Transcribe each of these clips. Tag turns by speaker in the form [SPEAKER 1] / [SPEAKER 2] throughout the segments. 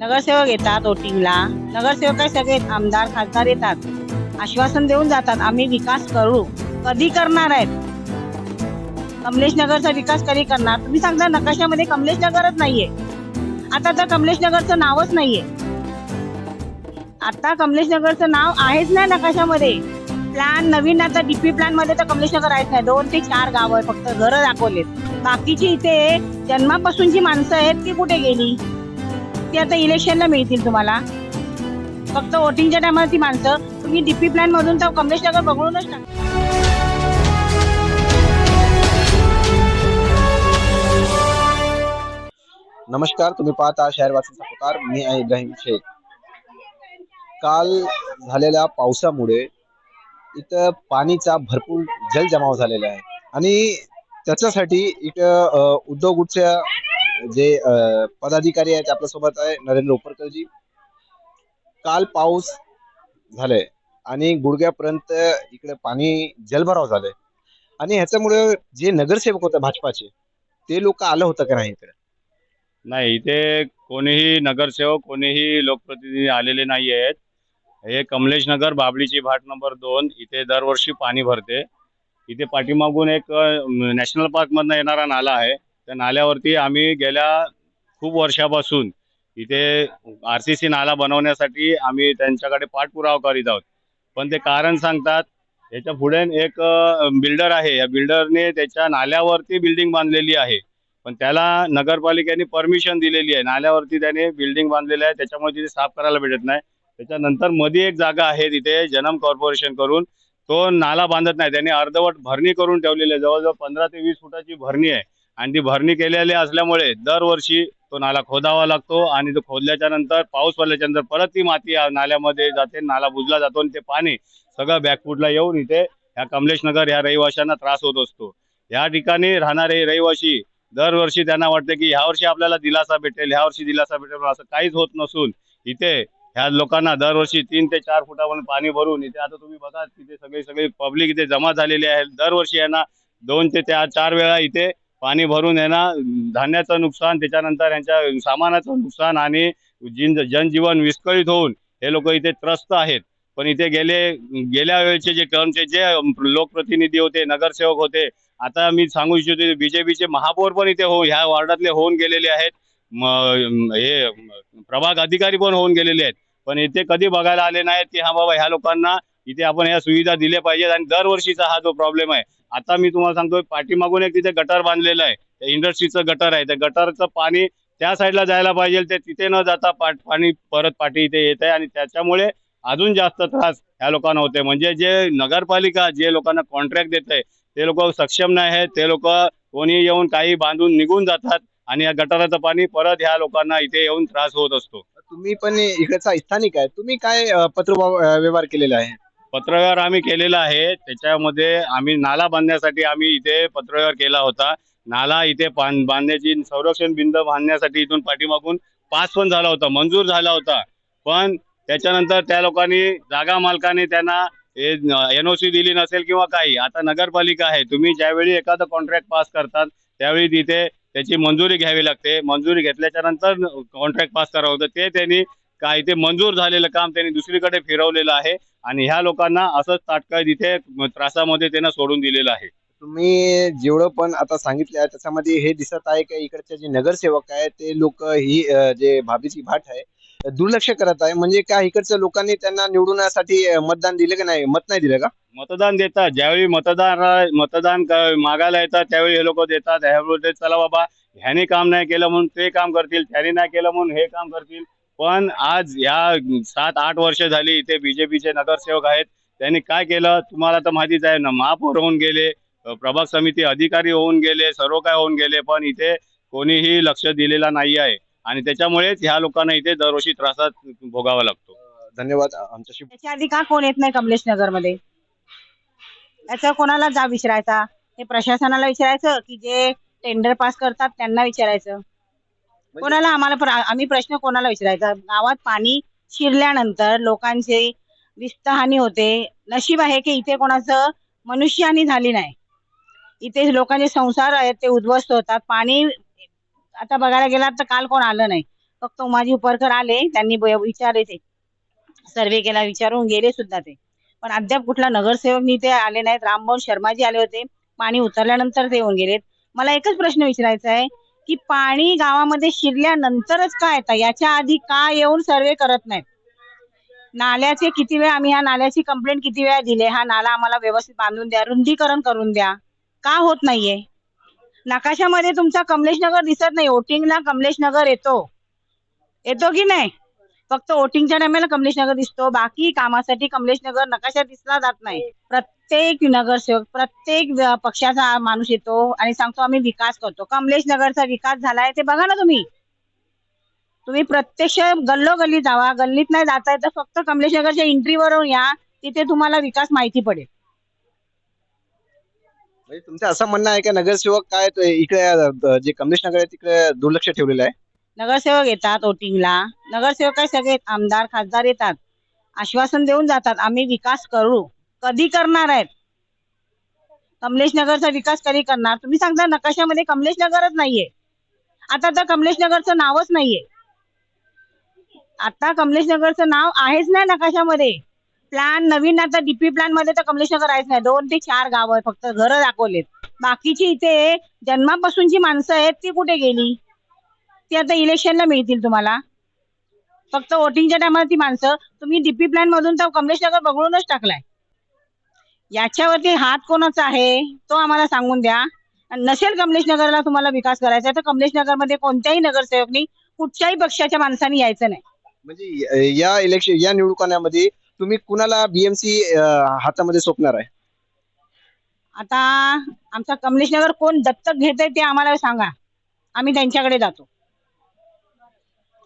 [SPEAKER 1] नगरसेवक येतात वोटिंगला नगरसेवक काय सगळे आमदार खासदार येतात. आश्वासन देऊन जातात आम्ही विकास करू. कधी करणार आहेत? कमलेश नगरचा विकास कधी करणार? तुम्ही सांगता नकाशामध्ये कमलेश नगरच नाहीये. आता तर कमलेश नगरचं नावच नाहीये. आता कमलेश नगरचं नाव आहेच नाही नकाशामध्ये प्लॅन नवीन आता डीपी प्लॅनमध्ये तर कमलेश नगर आहेच नाही. दोन ते चार गाव आहे फक्त घरं दाखवलेत. बाकीची इथे जन्मापासूनची माणसं आहेत ती कुठे गेली? ती आता इलेक्शनला मिळतील तुम्हाला. फक्त वोटिंगच्या टायमाला ती माणसं. तुम्ही डीपी प्लॅन मधून तर कमलेश नगर बघूनच टाका.
[SPEAKER 2] नमस्कार तुम्ही पाहता शहरवासीचा पुकार मी आहे इब्राहिम शेख. काल झालेल्या पावसामुळे इथं पाणीचा भरपूर जलजमाव झालेला आहे. आणि त्याच्यासाठी इथं उद्योगच्या जे पदाधिकारी आहेत आपल्यासोबत आहे नरेंद्र उपरकरजी काल पाऊस झालाय आणि गुडघ्यापर्यंत इकडे पाणी जलभराव झालंय. आणि ह्याच्यामुळे जे नगरसेवक होते भाजपाचे ते लोक आलं होतं का नाही इकडे?
[SPEAKER 3] नाही इथे कोणीही नगरसेवक कोणीही लोकप्रतिनिधी आलेले नाही आहेत. हे कमलेश नगर बाबळीची भाट नंबर दोन इथे दरवर्षी पाणी भरते. इथे पाठीमागून एक नॅशनल नॅशनल पार्कमधनं येणारा नाला आहे. त्या नाल्यावरती आम्ही गेल्या खूप वर्षापासून इथे आर सी सी नाला बनवण्यासाठी आम्ही त्यांच्याकडे पाठपुरावा करीत आहोत. पण ते कारण सांगतात याच्यापुढे एक बिल्डर आहे. या बिल्डरने त्याच्या नाल्यावरती बिल्डिंग बांधलेली आहे. पण त्याला नगरपालिकेने परमिशन दिलेली आहे. नाल्यावरती त्याने बिल्डिंग बांधलेली आहे. त्याच्यामुळे तिथे साफ करायला भेटत नाही. त्याच्यानंतरमध्ये एक जागा आहे तिथे जनम कॉर्पोरेशन करून. तो नाला बांधत नाही. त्याने अर्धवट भरणी करून ठेवलेली आहे. जवळजवळ पंधरा ते वीस फुटाची भरणी आहे. आणि ती भरणी केलेली असल्यामुळे दरवर्षी तो नाला खोदावा लागतो आणि तो खोदल्याच्या नंतर पाऊस पडल्याच्या नंतर परत ती माती नाल्यामध्ये जाते नाला बुजला जातो आणि ते पाणी सगळं बॅकफूटला येऊन इथे ह्या कमलेश नगर ह्या रहिवाशांना त्रास होत असतो. या ठिकाणी राहणारे रहिवाशी दरवर्षी त्यांना वाटते की ह्या वर्षी आपल्याला दिलासा भेटेल ह्या वर्षी दिलासा भेटेल असं काहीच होत नसून इथे ह्या लोकांना दरवर्षी तीन ते चार फुटावरून पाणी भरून इथे आता तुम्ही बघा तिथे सगळे सगळे पब्लिक इथे जमा झालेली आहे. दरवर्षी यांना दोन ते चार वेळा इथे पाणी भरून यांना धान्याचं नुकसान त्याच्यानंतर यांच्या सामानाचं नुकसान आणि जिन जनजीवन विस्कळीत होऊन हे लोक इथे त्रस्त आहेत. पण इथे गेले गेल्या वेळेचे जे टर्मचे जे लोकप्रतिनिधी होते नगरसेवक होते आता मी सांगू इच्छितो बीजेपीचे महापौर पण इथे हो ह्या वार्डातले होऊन गेलेले आहेत. हे प्रभाग अधिकारी पण होऊन गेलेले आहेत. पण इथे कधी बघायला आले नाहीत की हा बाबा ह्या लोकांना इथे आपण ह्या सुविधा दिल्या पाहिजेत आणि दरवर्षीचा हा जो प्रॉब्लेम आहे आता मी तुम्हाला सांगतोय पाठीमागून एक तिथे गटर बांधलेलं आहे. इंडस्ट्रीचं गटर आहे. त्या गटरचं पाणी त्या साईडला जायला पाहिजे. ते तिथे न जाता पाट पाणी परत पाठी इथे येत आहे आणि त्याच्यामुळे अजून जास्त त्रास ह्या लोकांना होते म्हणजे जे नगरपालिका जे लोकांना कॉन्ट्रॅक्ट देत आहे ते लोक सक्षम नाही आहेत. ते लोक कोणी येऊन काही बांधून निघून जातात आणि या गटाराचं पाणी परत ह्या लोकांना इथे येऊन त्रास होत असतो.
[SPEAKER 2] तुम्ही पण इकडचा स्थानिक आहे. तुम्ही काय पत्र व्यवहार केलेला आहे?
[SPEAKER 3] पत्रव्यवहार आम्ही केलेला आहे. त्याच्यामध्ये आम्ही नाला बांधण्यासाठी आम्ही इथे पत्रव्यवहार केला होता. नाला इथे बांध- बांधण्याची संरक्षण बिंद बांधण्यासाठी इथून पाठीमागून पास पण झाला होता मंजूर झाला होता. पण त्याच्यानंतर त्या लोकांनी जागा मालकाने त्यांना एनओसी दिली नसेल किंवा काही. आता नगरपालिका आहे. तुम्ही ज्यावेळी एखादं कॉन्ट्रॅक्ट पास करतात त्यावेळी तिथे त्याची मंजुरी घ्यावी लागते. मंजुरी घेतल्याच्या नंतर कॉन्ट्रॅक्ट पास करावं होतं ते त्यांनी काय ते मंजूर झालेलं काम त्यांनी दुसरीकडे फिरवलेलं आहे. आणि ह्या लोकांना असंच तात्काळ तिथे त्रासामध्ये त्यांना सोडून दिलेलं आहे.
[SPEAKER 2] तुम्ही जेवढं पण आता सांगितलं आहे त्याच्यामध्ये हे दिसत आहे की इकडचे जे नगरसेवक आहे ते लोक ही जे भाभीची भाट आहे दुर्लक्ष करत आहे. म्हणजे काय इकडच्या लोकांनी त्यांना निवडण्यासाठी मतदान दिलं का नाही? मत नाही दिलं का?
[SPEAKER 3] मतदान देतात. ज्यावेळी मतदार मतदान क- मागायला येतात त्यावेळी हे लोक देतात. चला बाबा ह्याने काम नाही केलं म्हणून ते काम करतील त्याने नाही केलं म्हणून हे काम करतील. पण आज या सात आठ वर्ष झाली इथे बीजेपीचे नगरसेवक आहेत. त्यांनी काय केलं? तुम्हाला तर माहितीच आहे ना महापौर होऊन गेले प्रभाग समिती अधिकारी होऊन गेले सर्व काय होऊन गेले पण इथे कोणीही लक्ष दिलेला नाही आहे. आणि त्याच्यामुळेच ह्या लोकांना इथे दरवर्षी त्रासात भोगावा लागतो.
[SPEAKER 2] धन्यवाद आमच्याशी
[SPEAKER 1] त्याच्या आधी का कोण येत नाही कमलेश नगरमध्ये याचं कोणाला जा विचारायचा? हे प्रशासनाला विचारायचं की जे टेंडर पास करतात त्यांना विचारायचं? म्हणजे कोणाला आम्हाला प्र- आम्ही प्रश्न कोणाला विचारायचा? गावात पाणी शिरल्यानंतर लोकांची विस्तहानी होते. नशीब आहे की इथे कोणाचं मनुष्यहानी झाली नाही. इथे लोकांचे संसार आहेत ते उद्ध्वस्त होतात. पाणी आता बघायला गेलात तर काल कोण आलं नाही. फक्त उमाजी उपरकर आले त्यांनी ब- विचारले ते. सर्वे केला विचारून गेले सुद्धा ते. पण अद्याप कुठला नगरसेवक नी ते आले नाहीत. रामभाऊ शर्माजी आले होते. पाणी उतरल्यानंतर ते येऊन गेलेत. मला एकच प्रश्न विचारायचा आहे. की पाणी गावामध्ये शिरल्यानंतरच काय येतं? याच्या आधी का येऊन सर्वे करत नाहीत. नाल्याचे किती वेळा आम्ही ह्या नाल्याची कंप्लेंट किती वेळा दिले? हा नाला आम्हाला व्यवस्थित बांधून द्या रुंदीकरण करून द्या. का होत नाहीये? नकाशामध्ये तुमचा कमलेश नगर दिसत नाही. वोटिंगला कमलेश नगर येतो. येतो की नाही? फक्त वोटिंगच्या टायमाला कमलेश नगर दिसतो. बाकी कामासाठी कमलेश नगर नकाशात दिसला जात नाही. प्रत्येक नगरसेवक प्रत्येक पक्षाचा माणूस येतो आणि सांगतो आम्ही विकास करतो. कमलेश नगरचा विकास झालाय ते बघा ना तुम्ही. तुम्ही प्रत्यक्ष गल्लोगल्ली जावा गल्लीत नाही जाताय तर फक्त कमलेश नगरच्या एंट्रीवरून या तिथे तुम्हाला विकास माहिती पडेल.
[SPEAKER 2] म्हणजे तुमचं असं म्हणणं आहे का नगरसेवक काय तो इकडे जे कमलेश नगर आहे तिकडे दुर्लक्ष ठेवलेलं आहे?
[SPEAKER 1] नगरसेवक येतात वोटिंगला. नगरसेवक काय सगळे आमदार खासदार येतात. आश्वासन देऊन जातात आम्ही विकास करू. कधी करणार आहेत? कमलेश नगरचा विकास कधी करणार? तुम्ही सांगता नकाशामध्ये कमलेश नगरच नाहीये. आता तर कमलेश नगरचं नावच नाहीये. आता कमलेश नगरचं नाव आहेच नाही नकाशामध्ये प्लॅन नवीन आता डीपी प्लॅनमध्ये तर कमलेश नगर आहेच नाही. दोन ते चार गाव आहे फक्त घरं दाखवलेत. बाकीची इथे जन्मापासूनची माणसं आहेत ती कुठे गेली? ती आता इलेक्शनला मिळतील तुम्हाला. फक्त वोटिंगच्या टायमाला ती माणसं. तुम्ही डीपी प्लॅन मधून तर कमलेश नगर बघूनच टाकलाय. याच्यावरती हात कोणाचा आहे तो आम्हाला सांगून द्या. आणि नसेल कमलेश नगरला तुम्हाला विकास करायचा आहे, तर कमलेश नगरमध्ये कोणत्याही नगरसेवकनी कुठच्याही पक्षाच्या माणसांनी यायचं नाही.
[SPEAKER 2] म्हणजे या इलेक्शन या निवडणुकांमध्ये तुम्ही कुणाला बीएमसी हातामध्ये सोपणार आहे?
[SPEAKER 1] आता आमचा कमलेश नगर कोण दत्तक घेत ते आम्हाला सांगा. आम्ही त्यांच्याकडे जातो.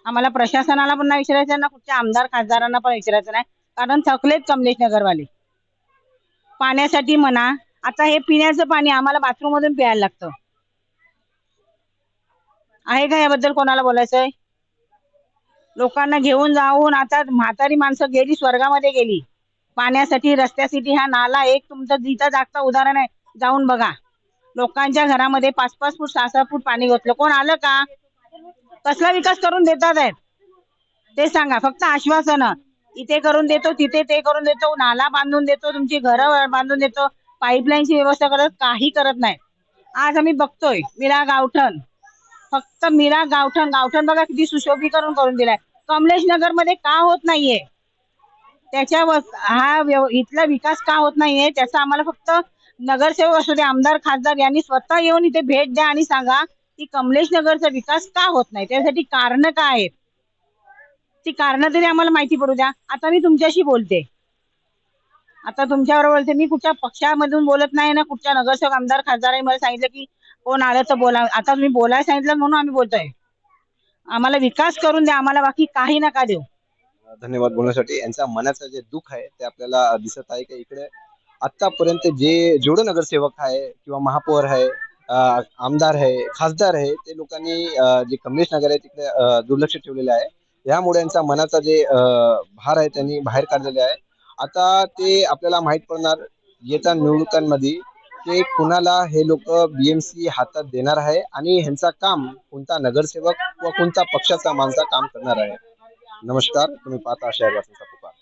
[SPEAKER 1] आम्हाला प्रशासनाला पण नाही विचारायचं ना कुठच्या आमदार खासदारांना पण विचारायचं नाही. कारण थकलेत कमलेश नगरवाले पाण्यासाठी म्हणा. आता हे पिण्याचं पाणी आम्हाला बाथरूम मधून प्यायला लागतं. आहे का याबद्दल कोणाला बोलायचंय? लोकांना घेऊन जाऊन आता म्हातारी माणसं गेली स्वर्गामध्ये गेली. पाण्यासाठी रस्त्यासाठी हा नाला एक तुमचं जिथं जागता उदाहरण आहे. जाऊन बघा. लोकांच्या घरामध्ये पाच पाच फूट सहा सहा फूट पाणी घातलं कोण आलं का? कसला विकास करून देतात आहेत? ते सांगा. फक्त आश्वासन. इथे करून देतो तिथे ते करून देतो नाला बांधून देतो तुमची घरं बांधून देतो पाईपलाईनची व्यवस्था करत काही करत नाही. आज आम्ही बघतोय मीरा गावठण. फक्त मीरा गावठण गावठण बघा किती सुशोभीकरण करून दिलाय. कमलेश नगरमध्ये का होत नाहीये? त्याच्या हा व्यव- इथला विकास का होत नाहीये? त्याचा आम्हाला फक्त नगरसेवक असू दे आमदार खासदार यांनी स्वतः येऊन इथे भेट द्या आणि सांगा की कमलेश नगरचा विकास का होत नाही? त्यासाठी कारण काय आहेत? ती कारण तरी आम्हाला माहिती पडू द्या. आता मी तुमच्याशी बोलते. आता तुमच्याबरोबर बोलते. मी कुठच्या पक्षामधून बोलत नाही ना कुठच्या नगरसेवक आमदार खासदारांनी मला सांगितलं की कोण आलं तर बोला. आता तुम्ही बोलायला सांगितलं म्हणून आम्ही बोलतोय. आम्हाला विकास करून द्या. आम्हाला बाकी काही नका देऊ.
[SPEAKER 2] धन्यवाद बोलण्यासाठी. यांचा मनाचं जे दुःख आहे ते आपल्याला दिसत आहे की इकडे आतापर्यंत जे जेवढे नगरसेवक आहे किंवा महापौर आहे आमदार आहे खासदार आहे ते लोकांनी जे कमलेश नगर आहे तिकडे दुर्लक्ष ठेवलेलं आहे. यामुळे यांचा मनाचा जे भार आहे त्यांनी बाहेर काढलेले आहे. आता ते आपल्याला माहीत पडणार येत्या निवडणुकांमध्ये ते कुणाला हे लोक बीएमसी हातात देणार आहे आणि ह्यांचा काम कोणता नगरसेवक व कोणता पक्षाचा माणसा काम करणार आहे? नमस्कार तुम्ही पाहता अशा पुकार